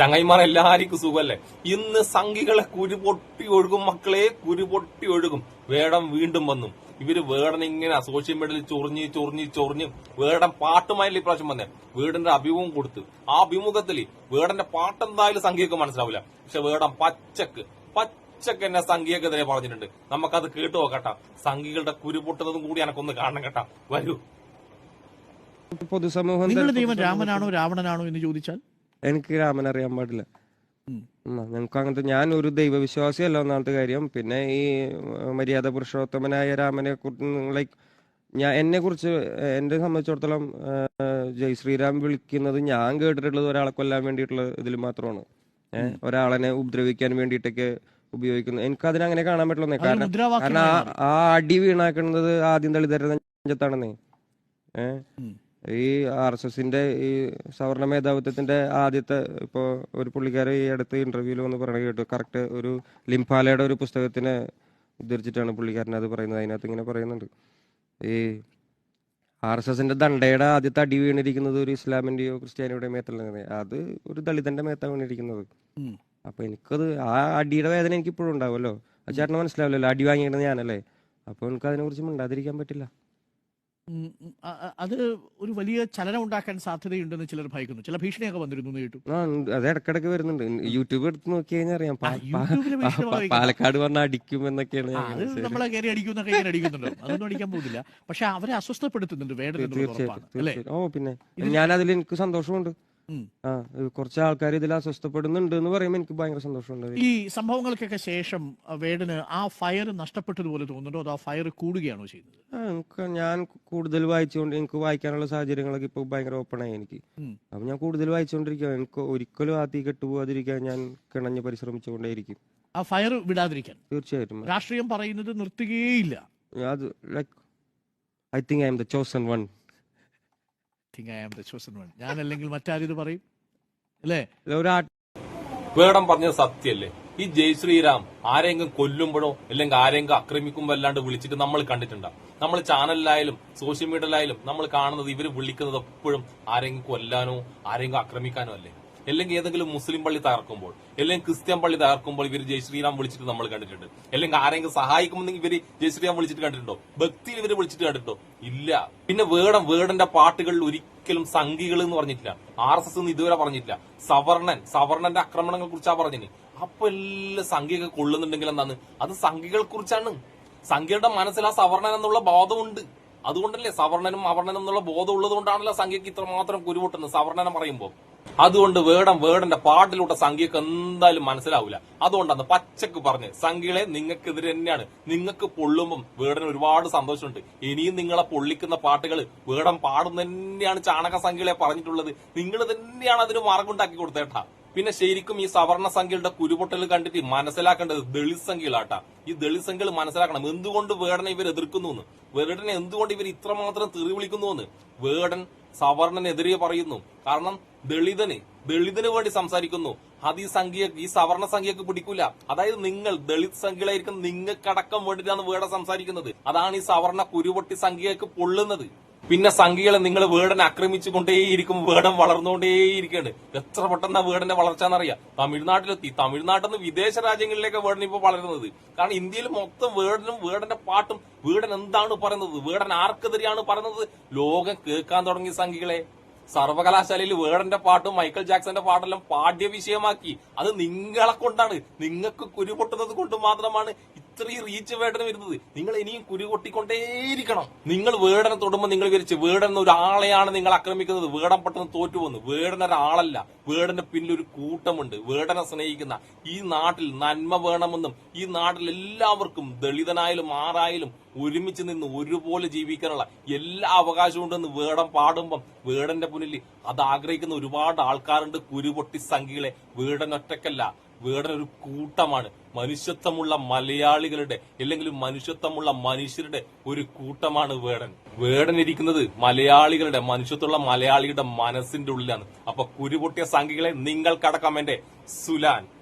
ചങ്ങായിമാർ എല്ലാവർക്കും സുഖമല്ലേ? ഇന്ന് സംഘികളെ കുരുപൊട്ടി ഒഴുകും മക്കളെ കുരുപൊട്ടി ഒഴുകും. വേടം വീണ്ടും വന്നു. ഇവർ വേടൻ ഇങ്ങനെ സോഷ്യൽ മീഡിയയിൽ ചൊറിഞ്ഞ് ചൊറിഞ്ഞ് ചൊറിഞ്ഞ് വേടൻ പാട്ടുമായില്ല ഇപ്രാവശ്യം വന്നേ. വീടിന്റെ അഭിമുഖം കൊടുത്ത്. ആ അഭിമുഖത്തിൽ വേടന്റെ പാട്ടെന്തായാലും സംഖ്യക്ക് മനസ്സിലാവില്ല. പക്ഷെ വേടം പച്ചക്ക് പച്ചക്ക് എന്നെ സംഖ്യക്കെതിരെ പറഞ്ഞിട്ടുണ്ട്. നമുക്കത് കേട്ടു നോക്കട്ടാ. സംഘികളുടെ കുരുപൊട്ടുന്നതും കൂടി എനക്കൊന്ന് കാണണം കേട്ടാ. വരൂ. പൊതുസമൂഹം നിങ്ങളുടെ തന്നെ ദൈവം പൊതുസമൂഹം രാമനാണോ രാവണനാണോ എന്ന് ചോദിച്ചാൽ എനിക്ക് രാമൻ അറിയാൻ പാടില്ല. ഞങ്ങൾക്ക് അങ്ങനത്തെ ഞാൻ ഒരു ദൈവവിശ്വാസിയല്ല ഒന്നാമത്തെ കാര്യം. പിന്നെ ഈ മര്യാദ പുരുഷോത്തമനായ രാമനെ ലൈക്ക് ഞാൻ എന്നെ കുറിച്ച് എന്നെ സംബന്ധിച്ചിടത്തോളം ജയ് ശ്രീരാം വിളിക്കുന്നത് ഞാൻ കേട്ടിട്ടുള്ളത് ഒരാളെ കൊല്ലാൻ വേണ്ടിയിട്ടുള്ള ഇതിൽ മാത്രമാണ്. ഏഹ്, ഒരാളെ ഉപദ്രവിക്കാൻ വേണ്ടിയിട്ടൊക്കെ ഉപയോഗിക്കുന്നത് എനിക്ക് അതിനെ അങ്ങനെ കാണാൻ പറ്റുള്ളൂ കാരണം കാരണം ആ അടി വീണാക്കുന്നത് ആദ്യം ദളിതരുടെ നെഞ്ചത്താണെന്നേ. ഏഹ്. ഈ ആർ എസ് എസിന്റെ ഈ സവർണ മേധാവിത്വത്തിന്റെ ആദ്യത്തെ ഇപ്പോ ഒരു പുള്ളിക്കാരൻ ഈ അടുത്ത ഇന്റർവ്യൂവിൽ വന്ന് പറയണ കേട്ടു. കറക്റ്റ് ഒരു ലിംഫാലയുടെ ഒരു പുസ്തകത്തിനെ ഉദ്ധരിച്ചിട്ടാണ് പുള്ളിക്കാരൻ അത് പറയുന്നത്. അതിനകത്ത് ഇങ്ങനെ പറയുന്നുണ്ട്. ഈ ആർ എസ് എസിന്റെ ദണ്ഡയുടെ ആദ്യത്തെ അടി വീണിരിക്കുന്നത് ഒരു ഇസ്ലാമിന്റെയോ ക്രിസ്ത്യാനിയുടെയോ മേത്തല്ല അത് ഒരു ദളിതന്റെ മേത്താണ് വീണിരിക്കുന്നത്. അപ്പൊ എനിക്കത് ആ അടിയുടെ വേദന എനിക്ക് ഇപ്പോഴും ഉണ്ടാവുമല്ലോ. ചേട്ടന് മനസ്സിലാവില്ലല്ലോ. അടി വാങ്ങിയിരുന്നത് ഞാനല്ലേ. അപ്പൊ എനിക്ക് അതിനെ കുറിച്ച് മിണ്ടാതിരിക്കാൻ പറ്റില്ല. അത് ഒരു വലിയ ചലനം ഉണ്ടാക്കാൻ സാധ്യതയുണ്ടെന്ന് ചിലർ ഭയക്കുന്നു. ചില ഭീഷണിയൊക്കെ വന്നിരുന്നു കേട്ടു. അതെ ഇടക്കിടക്ക് വരുന്നുണ്ട്. യൂട്യൂബ് എടുത്ത് നോക്കി കഴിഞ്ഞാൽ അറിയാം. പാലക്കാട് പറഞ്ഞാൽ അടിക്കും എന്നൊക്കെയാണ് അത് നമ്മളെ കയറി അടിക്കുന്നൊക്കെ ഇങ്ങനെ അടിക്കുന്നുണ്ടോ. അതൊന്നും അടിക്കാൻ പോകുന്നില്ല. പക്ഷെ അവരെ അസ്വസ്ഥപ്പെടുത്തുന്നുണ്ട് വേണ്ടത് ഓ പിന്നെ ഞാൻ അതിൽ എനിക്ക് സന്തോഷമുണ്ട്. ആ കുറച്ച് ആൾക്കാർ ഇതിൽ അസ്വസ്ഥപ്പെടുന്നുണ്ട് എന്ന് പറയുമ്പോൾ എനിക്ക് ഭയങ്കര സന്തോഷമുണ്ട് ഈ സംഭവങ്ങൾക്കൊക്കെ ശേഷം വേടിന് വേടന് ആ ഫയർ നഷ്ടപ്പെട്ടതുപോലെ തോന്നുന്നുണ്ടോ? അതോ ആ ഫയർ കൂടുകയാണോ ചെയ്യുന്നത്? ആ, എനിക്ക് ഞാൻ കൂടുതൽ വായിച്ചുകൊണ്ട് എനിക്ക് വായിക്കാനുള്ള സാഹചര്യങ്ങളൊക്കെ ഇപ്പൊ ഭയങ്കര ഓപ്പൺ ആയി എനിക്ക്. അപ്പൊ ഞാൻ കൂടുതൽ വായിച്ചുകൊണ്ടിരിക്കുക എനിക്ക് ഒരിക്കലും ആ തീ കെട്ടുപോകാതിരിക്കാൻ ഞാൻ കിണഞ്ഞ് പരിശ്രമിച്ചുകൊണ്ടേയിരിക്കും. ആ ഫയർ വിടാതിരിക്കാൻ? തീർച്ചയായിട്ടും. രാഷ്ട്രീയം പറയുന്നത് നിർത്തുകയില്ല. അത് like I think I'm the chosen one think I am the chosen one. ഞാൻ അല്ലെങ്കിൽ മറ്റാരും ഇത് പറയും? അല്ലേ? ഒരു വേടം പറഞ്ഞത് സത്യല്ലേ? ഈ ജയ് ശ്രീരാം ആരെങ്കിലും കൊല്ലുമ്പോഴോ അല്ലെങ്കിൽ ആരെങ്കിലും ആക്രമിക്കുമ്പോ അല്ലാണ്ട് വിളിച്ചിട്ട് നമ്മൾ കണ്ടിട്ടുണ്ടാവും നമ്മൾ ചാനലിലായാലും സോഷ്യൽ മീഡിയയിലായാലും നമ്മൾ കാണുന്നത് ഇവർ വിളിക്കുന്നത് എപ്പോഴും ആരെങ്കിലും കൊല്ലാനോ ആരെങ്കിലും ആക്രമിക്കാനോ അല്ലേ? അല്ലെങ്കിൽ ഏതെങ്കിലും മുസ്ലിം പള്ളി തകർക്കുമ്പോൾ അല്ലെങ്കിൽ ക്രിസ്ത്യൻ പള്ളി തകർക്കുമ്പോൾ ഇവർ ജയ് ശ്രീറാം വിളിച്ചിട്ട് നമ്മൾ കണ്ടിട്ടുണ്ട്. അല്ലെങ്കിൽ ആരെങ്കിലും സഹായിക്കുമെന്നെങ്കിൽ ഇവർ ജയ് ശ്രീറാം വിളിച്ചിട്ട് കണ്ടിട്ടുണ്ടോ? ഭക്തിയിൽ ഇവർ വിളിച്ചിട്ട് കണ്ടിട്ടുണ്ടോ? ഇല്ല. പിന്നെ വേടം വേടന്റെ പാട്ടുകളിൽ ഒരിക്കലും സംഘികൾ എന്ന് പറഞ്ഞിട്ടില്ല. ആർ എസ് എസ് എന്ന് ഇതുവരെ പറഞ്ഞിട്ടില്ല. സവർണൻ സവർണന്റെ ആക്രമണങ്ങളെ കുറിച്ചാ പറഞ്ഞിന്. അപ്പൊ എല്ലാ സംഘിയൊക്കെ കൊള്ളുന്നുണ്ടെങ്കിൽ എന്താണ്? അത് സംഘികളെ കുറിച്ചാണ്. സംഘികളുടെ മനസ്സിൽ ആ സവർണൻ എന്നുള്ള ബോധമുണ്ട്. അതുകൊണ്ടല്ലേ സവർണനും അവർണനും എന്നുള്ള ബോധം ഉള്ളത് കൊണ്ടാണല്ലോ സംഖ്യക്ക് ഇത്രമാത്രം കുരുവിട്ടുന്നത് സവർണനം പറയുമ്പോൾ അതുകൊണ്ട് വേടം വേടന്റെ പാട്ടിലൂടെ സംഖ്യക്ക് എന്തായാലും മനസ്സിലാവില്ല അതുകൊണ്ടാണ് പച്ചക്ക് പറഞ്ഞ് സംഖ്യകളെ നിങ്ങൾക്കെതിരെ തന്നെയാണ്. നിങ്ങൾക്ക് പൊള്ളുമ്പം വേടന് ഒരുപാട് സന്തോഷമുണ്ട്. ഇനിയും നിങ്ങളെ പൊള്ളിക്കുന്ന പാട്ടുകൾ വേടം പാടും തന്നെയാണ് ചാണക സംഖ്യകളെ പറഞ്ഞിട്ടുള്ളത്. നിങ്ങൾ തന്നെയാണ് അതിന് മാർഗമുണ്ടാക്കി കൊടുത്തേട്ടാ പിന്നെ ശരിക്കും ഈ സവർണ സംഖ്യകളുടെ കുരുപൊട്ടൽ കണ്ടിട്ട് മനസ്സിലാക്കേണ്ടത് ദളിത് സംഖ്യകളാട്ടാ. ഈ ദളിത് സംഖ്യകൾ മനസ്സിലാക്കണം. എന്തുകൊണ്ട് വേടനെ ഇവർ എതിർക്കുന്നു എന്ന് വേടനെ എന്തുകൊണ്ട് ഇവർ ഇത്രമാത്രം തെറി വിളിക്കുന്നു എന്ന് വേടൻ സവർണനെതിരെ പറയുന്നു. കാരണം ദളിതന് ദളിതന് വേണ്ടി സംസാരിക്കുന്നു. അത് ഈ സംഖ്യ ഈ സവർണ സംഖ്യക്ക് പിടിക്കൂല. അതായത് നിങ്ങൾ ദളിത് സംഖ്യകളായിരിക്കും നിങ്ങൾക്കടക്കം വേണ്ടിയിട്ടാണ് വേടെ സംസാരിക്കുന്നത്. അതാണ് ഈ സവർണ കുരുപൊട്ടി സംഖ്യക്ക് പൊള്ളുന്നത്. പിന്നെ സംഖ്യകളെ നിങ്ങൾ വേടനെ ആക്രമിച്ചു കൊണ്ടേയിരിക്കും വേടം വളർന്നുകൊണ്ടേയിരിക്കുകയാണ്. എത്ര പെട്ടെന്ന് വേടന്റെ വളർച്ച എന്നറിയാം തമിഴ്നാട്ടിലെത്തി. തമിഴ്നാട്ടിൽ നിന്ന് വിദേശ രാജ്യങ്ങളിലേക്ക് വേടൻ ഇപ്പോൾ വളരുന്നത്. കാരണം ഇന്ത്യയിൽ മൊത്തം വേടനും വേടന്റെ പാട്ടും വീടൻ എന്താണ് പറയുന്നത്? വേടൻ ആർക്കെതിരെയാണ് പറയുന്നത്? ലോകം കേൾക്കാൻ തുടങ്ങിയ സംഖ്യകളെ. സർവകലാശാലയിൽ വേടന്റെ പാട്ടും മൈക്കൽ ജാക്സന്റെ പാട്ടെല്ലാം പാഠ്യ വിഷയമാക്കി അത് നിങ്ങളെ കൊണ്ടാണ്. നിങ്ങൾക്ക് കുരുപൊട്ടുന്നത് കൊണ്ട് മാത്രമാണ് ഇത്രയും റീച്ച് വേടനം വരുന്നത്. നിങ്ങൾ ഇനിയും കുരുകൊട്ടിക്കൊണ്ടേയിരിക്കണം നിങ്ങൾ വേടനെ തൊടുമ്പോൾ നിങ്ങൾ വിരിച്ച് വേടൻ ഒരാളെയാണ് നിങ്ങൾ ആക്രമിക്കുന്നത്. വേടൻ പെട്ടെന്ന് തോറ്റുപോകുന്നു വേടൻ ഒരാളല്ല. വേടന്റെ പിന്നിൽ ഒരു കൂട്ടമുണ്ട്. വേടനെ സ്നേഹിക്കുന്ന ഈ നാട്ടിൽ നന്മ വേണമെന്നും ഈ നാട്ടിൽ എല്ലാവർക്കും ദളിതനായാലും ആറായാലും ഒരുമിച്ച് നിന്ന് ഒരുപോലെ ജീവിക്കാനുള്ള എല്ലാ അവകാശവും ഉണ്ടെന്ന് വേടം പാടുമ്പം വേടന്റെ മുന്നിൽ അത് ആഗ്രഹിക്കുന്ന ഒരുപാട് ആൾക്കാരുണ്ട് കുരുപൊട്ടി സംഖ്യകളെ വേടൻ ഒറ്റക്കല്ല വേടൻ ഒരു കൂട്ടമാണ്. മനുഷ്യത്വമുള്ള മലയാളികളുടെ അല്ലെങ്കിൽ മനുഷ്യത്വമുള്ള മനുഷ്യരുടെ ഒരു കൂട്ടമാണ് വേടൻ. വേടൻ ഇരിക്കുന്നത് മലയാളികളുടെ മനുഷ്യത്വമുള്ള മലയാളിയുടെ മനസ്സിന്റെ ഉള്ളിലാണ്. അപ്പൊ കുരുപൊട്ടിയ സംഖ്യകളെ നിങ്ങൾക്കടക്കം എന്റെ സുലാൻ.